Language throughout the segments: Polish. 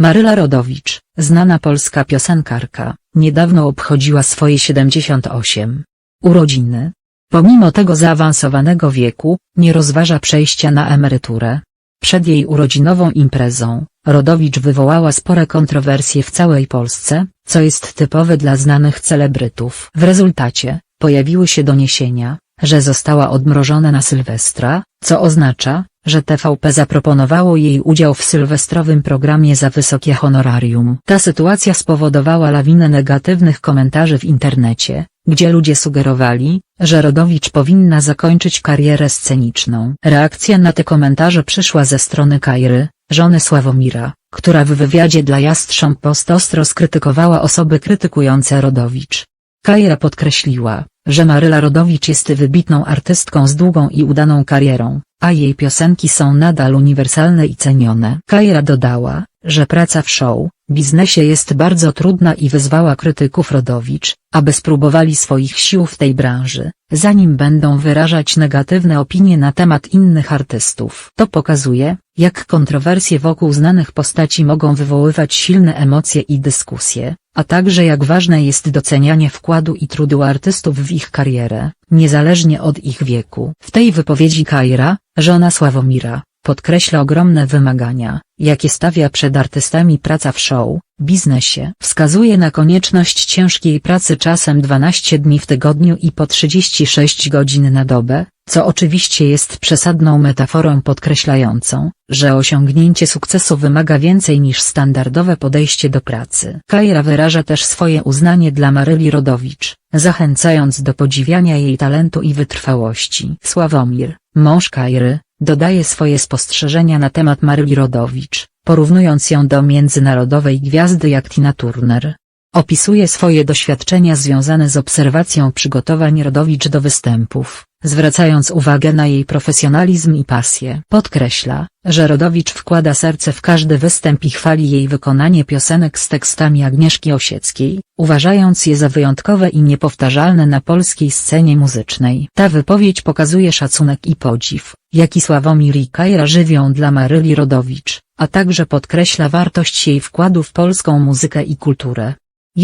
Maryla Rodowicz, znana polska piosenkarka, niedawno obchodziła swoje 78 urodziny. Pomimo tego zaawansowanego wieku, nie rozważa przejścia na emeryturę. Przed jej urodzinową imprezą, Rodowicz wywołała spore kontrowersje w całej Polsce, co jest typowe dla znanych celebrytów. W rezultacie, pojawiły się doniesienia, że została odmrożona na Sylwestra, co oznacza, że TVP zaproponowało jej udział w sylwestrowym programie za wysokie honorarium. Ta sytuacja spowodowała lawinę negatywnych komentarzy w internecie, gdzie ludzie sugerowali, że Rodowicz powinna zakończyć karierę sceniczną. Reakcja na te komentarze przyszła ze strony Kairy, żony Sławomira, która w wywiadzie dla Jastrząb Post ostro skrytykowała osoby krytykujące Rodowicz. Kaira podkreśliła, że Maryla Rodowicz jest wybitną artystką z długą i udaną karierą, a jej piosenki są nadal uniwersalne i cenione. Kaira dodała, że praca w show, biznesie jest bardzo trudna i wyzwała krytyków Rodowicz, aby spróbowali swoich sił w tej branży, zanim będą wyrażać negatywne opinie na temat innych artystów. To pokazuje, jak kontrowersje wokół znanych postaci mogą wywoływać silne emocje i dyskusje, a także jak ważne jest docenianie wkładu i trudu artystów w ich karierę, niezależnie od ich wieku. W tej wypowiedzi Kaira, żona Sławomira, podkreśla ogromne wymagania, jakie stawia przed artystami praca w show, biznesie. Wskazuje na konieczność ciężkiej pracy czasem 12 dni w tygodniu i po 36 godzin na dobę, co oczywiście jest przesadną metaforą podkreślającą, że osiągnięcie sukcesu wymaga więcej niż standardowe podejście do pracy. Kaira wyraża też swoje uznanie dla Maryli Rodowicz, zachęcając do podziwiania jej talentu i wytrwałości. Sławomir, mąż Kairy, dodaje swoje spostrzeżenia na temat Maryli Rodowicz, porównując ją do międzynarodowej gwiazdy jak Tina Turner. Opisuje swoje doświadczenia związane z obserwacją przygotowań Rodowicz do występów, zwracając uwagę na jej profesjonalizm i pasję. Podkreśla, że Rodowicz wkłada serce w każdy występ i chwali jej wykonanie piosenek z tekstami Agnieszki Osieckiej, uważając je za wyjątkowe i niepowtarzalne na polskiej scenie muzycznej. Ta wypowiedź pokazuje szacunek i podziw, jaki Sławomir i Kajra żywią dla Maryli Rodowicz, a także podkreśla wartość jej wkładu w polską muzykę i kulturę.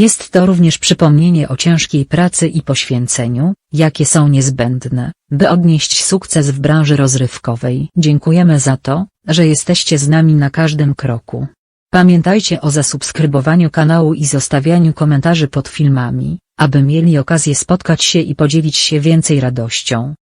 Jest to również przypomnienie o ciężkiej pracy i poświęceniu, jakie są niezbędne, by odnieść sukces w branży rozrywkowej. Dziękujemy za to, że jesteście z nami na każdym kroku. Pamiętajcie o zasubskrybowaniu kanału i zostawianiu komentarzy pod filmami, aby mieli okazję spotkać się i podzielić się więcej radością.